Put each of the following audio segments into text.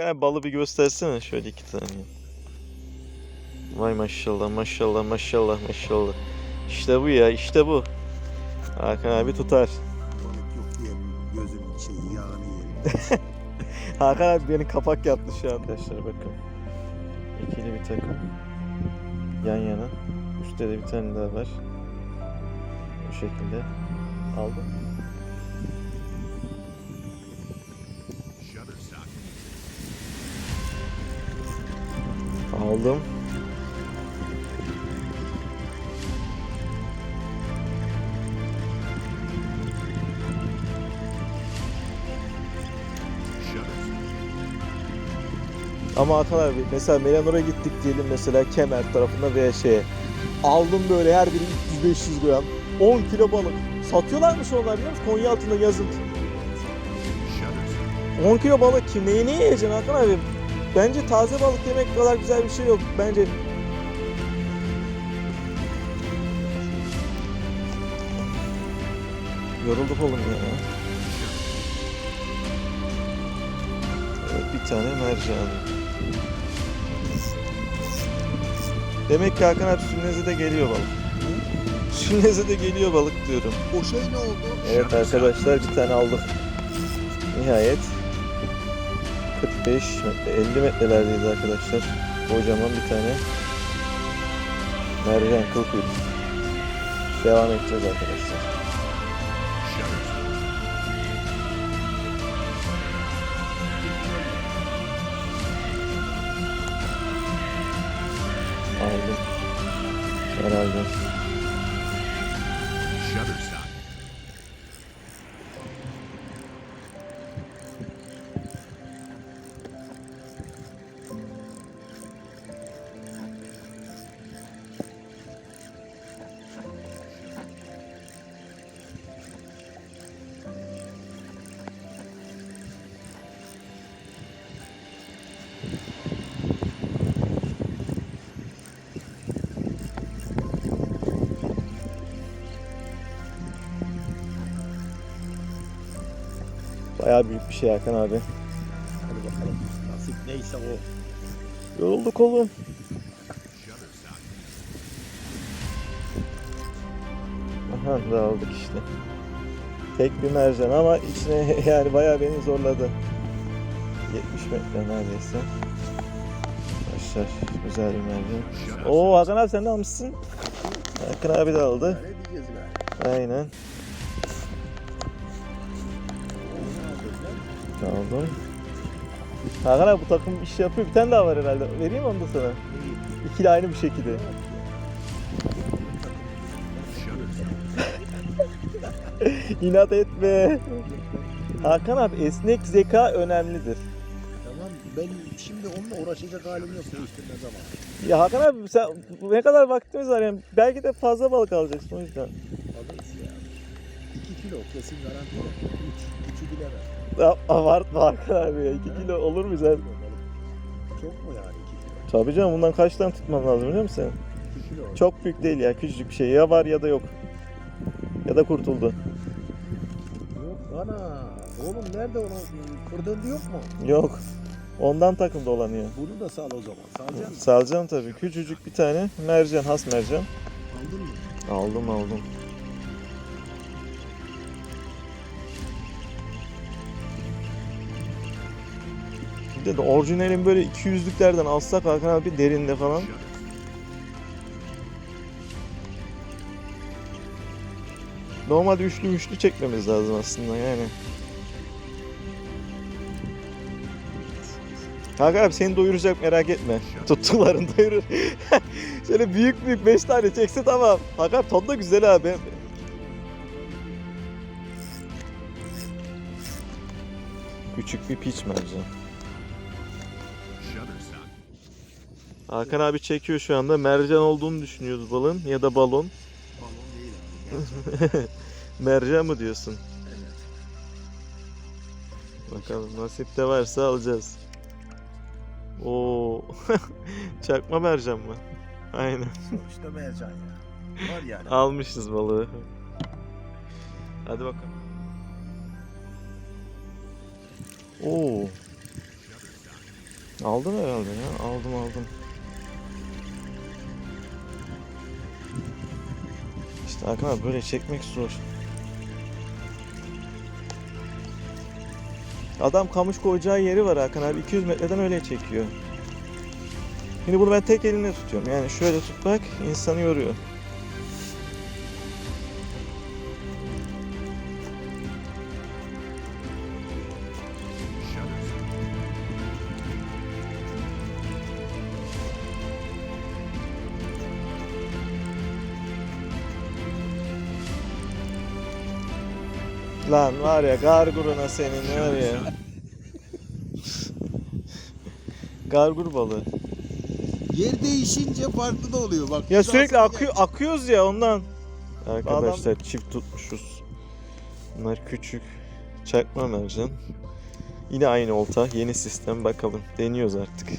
Abi balı bir göstersene şöyle iki tane. Vay maşallah maşallah maşallah maşallah. İşte bu ya işte bu. Hakan abi tutar. Balık yok diye gözümün şey yağını yerim. Hakan abi beni kapak yaptı şu an arkadaşlar bakın. İkili bir takım. Yan yana. Üstte de bir tane daha var. Bu şekilde. Aldım. Aldım. Ama Hakan abi mesela Melanor'a gittik diyelim mesela Kemer tarafında veya şeye. Aldım böyle her biri 300-500 gram. 10 kilo balık. Satıyorlarmış onlar biliyor musun? Konya altında yazın. 10 kilo balık kim neyi ne yiyeceksin Hakan? Bence taze balık yemek kadar güzel bir şey yok. Bence Yorulduk oğlum ya. Evet, bir tane mercan. Demek ki Hakan abi Sünnez'e de geliyor balık. Sünnez'e de geliyor balık diyorum. O şey ne oldu? Evet arkadaşlar bir tane aldık. Nihayet 45 metre 50 metrelerdeyiz arkadaşlar. Kocaman bir tane mercan kıl kuyruk. Devam edeceğiz arkadaşlar. Aldım. Herhalde. Bayağı büyük bir şey Hakan abi. Hadi bakalım. Nasip neyse o. Yorulduk oğlum. Aha da aldık işte. Tek bir mercan ama içine yani bayağı beni zorladı. 70 metre neredeyse. Arkadaşlar güzel bir mercan. Oo Hakan abi sen de almışsın. Hakan abi de aldı. Aynen. Aldım. Hakan abi bu takım iş yapıyor. Bir tane daha var herhalde. Vereyim mi onu da sana. İkili aynı bir şekilde. İnat etme. Hakan abi esnek zeka önemlidir. Tamam ben şimdi onunla uğraşacak halim yok değiştirme zaman. Ya Hakan abi sen ne kadar vaktimiz var yani belki de fazla balık alacaksın o yüzden. Alırız ya. 2 kilo kesin garanti yok. 3. 3'ü bilemem. Ya, abartma abi ya 2 kilo olur mu sen? Çok mu yani 2 kilo? Tabii canım bundan kaç tane tutman lazım biliyor musun 2 kilo. Çok büyük değil ya küçücük bir şey ya var ya da yok. Ya da kurtuldu. Yok ana. Oğlum nerede onun kırdığında yok mu? Yok. Ondan takım dolanıyor. Bunu da sal o zaman. Salacak mısın? Salacağım tabii. Küçücük bir tane mercan, has mercan. Aldın mı? Aldım aldım. De, orijinalin böyle 200'lüklerden alsak Hakan abi derinde falan. Normalde üçlü üçlü çekmemiz lazım aslında yani. Hakan abi seni doyuracak merak etme. Tuttukların doyurur. Şöyle büyük büyük 5 tane çekse tamam. Hakan ton da güzel abi. Küçük bir piç mercan. Hakan abi çekiyor şu anda. Mercan olduğunu düşünüyoruz balın ya da balon. Balon değil abi. Mercan mı diyorsun? Evet. Bakalım nasip de varsa alacağız. Oo. Çakma mercan mı? Aynen. Sonuçta mercan ya. Var yani. Almışız balığı. Hadi bakalım. Oo. Aldım herhalde ya. Aldım aldım. Hakan böyle çekmek zor. Adam kamış koyacağı yeri var Hakan abi 200 metreden öyle çekiyor. Şimdi bunu ben tek elimle tutuyorum. Yani şöyle tutmak insanı yoruyor. Lan var ya garguruna senin var ya. Gargur balığı. Yer değişince farklı da oluyor bak. Ya sürekli akıyor akıyoruz ya ondan. Arkadaşlar çift tutmuşuz. Bunlar küçük. Çakma mercan. Yine aynı olta. Yeni sistem bakalım. Deniyoruz artık.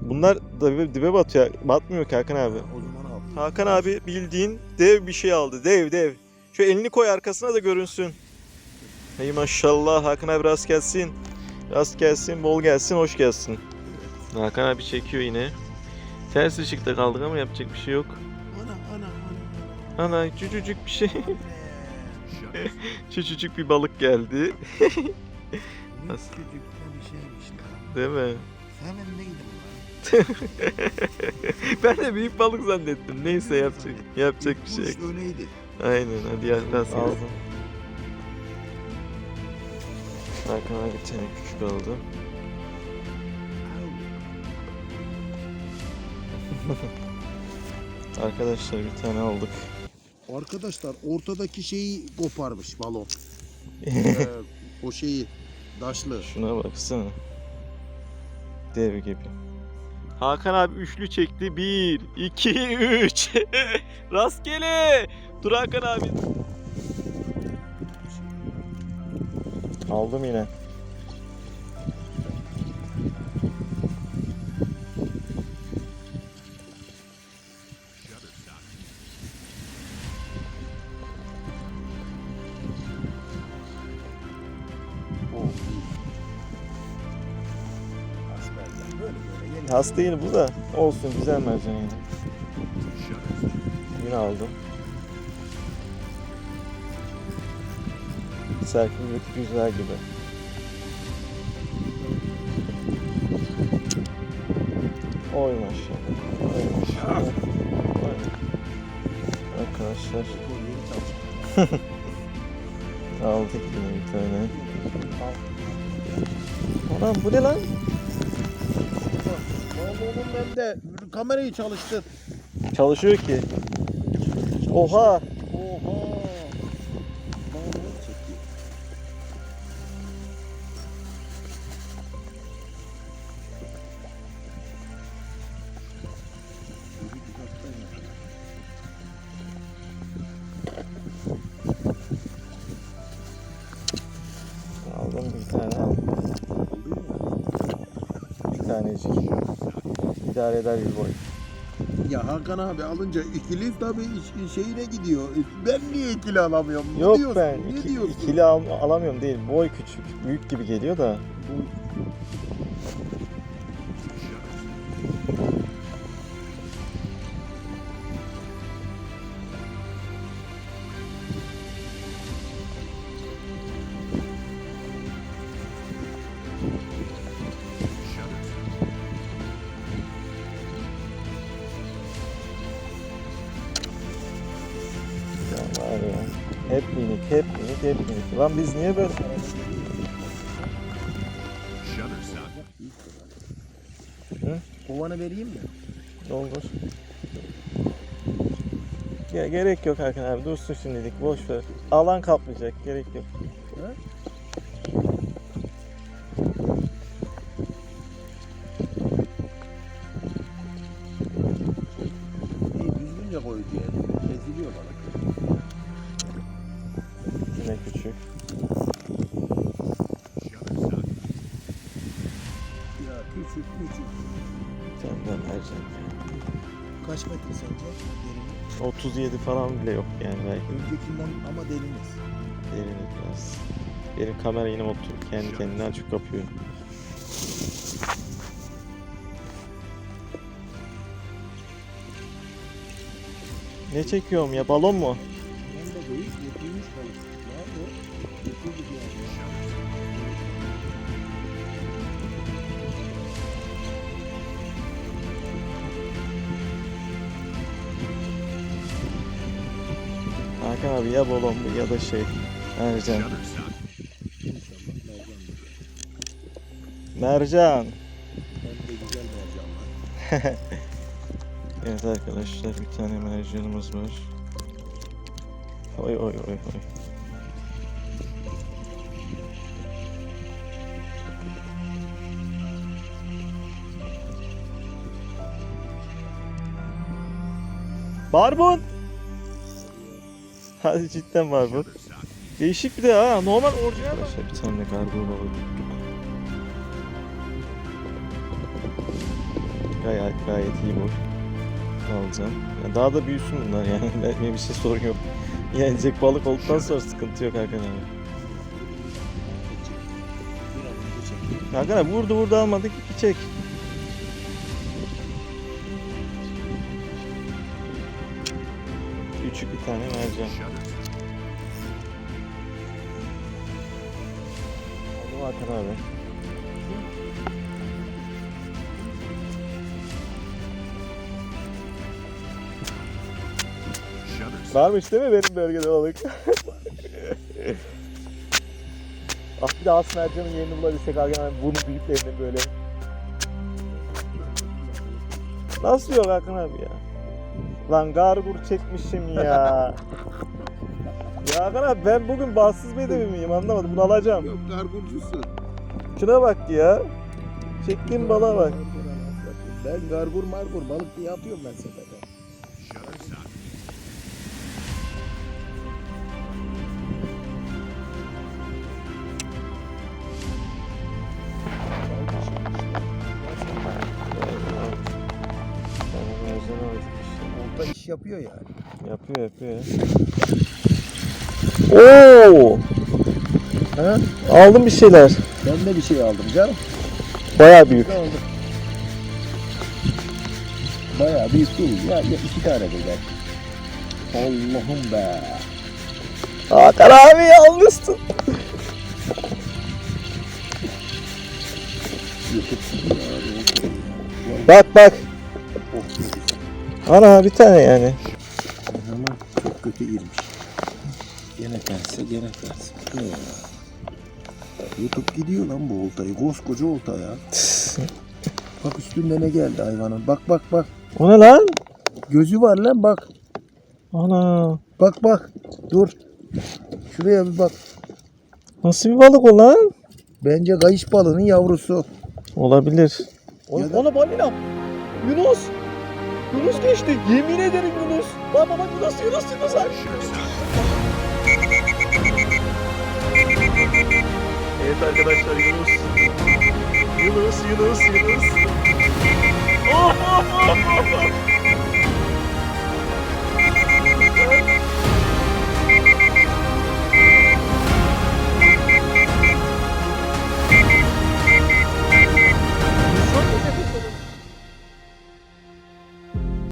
Bunlar da dibe, batıyor. Batmıyor ki Hakan abi. Hakan abi bildiğin dev bir şey aldı. Dev dev. Şu elini koy arkasına da görünsün. Hey maşallah Hakan abi rast gelsin. Rast gelsin, bol gelsin, hoş gelsin. Hakan abi çekiyor yine. Ters ışıkta kaldık ama yapacak bir şey yok. Ana ana ana. Ana küçücük bir şey. küçücük bir balık geldi. Nasıl? küçük ne bir şeymiş lan. Değil mi? Hemen neydi ben de büyük balık zannettim. Neyse yapacak yapacak bir şey yok. Kuş öneydi. Aynen hadi ya gelsin. Hakan abi bir tane küçük aldı. Arkadaşlar bir tane aldık. Arkadaşlar ortadaki şeyi koparmış balon. Ee, o şeyi daşlı. Şuna baksana. Dev gibi. Hakan abi üçlü çekti. 1, 2, 3. Rastgele. Dur Hakan abi. Aldım yine. Has değil bu da. Olsun güzel mercan yine. Yine aldım. Serpil güzel gibi. Oy maşallah. Oy maşallah. Oy. Arkadaşlar aldık yine bir tane. Anam bu ne lan? Oğlum ben de kamerayı çalıştır. Çalışıyor ki. Oha. Oha. Aldım bir tane aldım. Bir tanecik. İdare eder bir boy. Ya Hakan abi alınca ikili tabii iş- şeyine gidiyor. Ben niye ikili alamıyorum? Ne Yok diyorsun? ben Ne iki- diyorsun? ikili al, alamıyorum değil. Boy küçük. Büyük gibi geliyor da. Shutter Hep minik, hep minik, hep minik. Lan biz niye böyle... Hı? Kovanı vereyim mi? Olur. Ya gerek yok Hakan abi. Dursun şimdilik. Boş ver. Alan kaplayacak. Gerek yok. Ha? İyi düzgünce koy diye. 37 falan bile yok yani belki. Öncekinden ama derinmez. Derin biraz. Benim kamera yine oturup kendi kendine açık kapıyor. Ne çekiyorum ya balon mu? Hakan abi ya balon bu ya da şey. Mercan. Mercan. Evet arkadaşlar bir tane mercanımız var. Oy oy oy oy. Barbun. Hadi cidden. Shudder sock. Değişik bir de ha. Normal orijinal. Arkadaşlar bir tane balığı tuttuk. Gayet gayet iyi bu. Alacağım. Yani daha da büyüsün bunlar yani. Benim bir şey sorun yok. Yenecek balık olduktan sonra sıkıntı yok Hakan abi. Hakan abi vurdu vurdu almadık bir çek. Küçük bir tane. Oldu mu Hakan abi? Varmış değil mi benim bölgede balık? ah bir de as mercanın yerini bulabilsek abi bunun büyüklerini böyle. Nasıl yok Hakan abi ya? Lan gargur çekmişim ya. ya abi ben bugün bahtsız bedevi miyim anlamadım bunu alacağım. Yok gargurcusun. Şuna bak ya. Çektiğim balığa bak. Ben gargur margur balık diye atıyorum ben sepete. İş yapıyor yani. Yapıyor yapıyor. Oo! Ha? Aldım bir şeyler. Ben de bir şey aldım canım. Baya büyük. Ne oldu? Bayağı büyük değil ya. ya iki tane böyle. Allah'ım be. Hakan abi almışsın. Bak bak. Ana bir tane yani. Ama çok kötü irmiş. Gene terse gene ya? YouTube gidiyor lan bu oltayı. Koskoca olta ya. Bak üstünde ne geldi hayvanın. Bak bak bak. O ne lan? Gözü var lan bak. Ana. Bak bak. Dur. Şuraya bir bak. Nasıl bir balık o lan? Bence kayış balığının yavrusu. Olabilir. O, Ya da- Ona balina. Yunus. Yunus geçti. Yemin ederim Yunus. Bak bak Yunus Yunus Yunus abi. Shudder sock. Evet arkadaşlar Yunus. Yunus Yunus Yunus. Oh, oh, oh, oh, oh.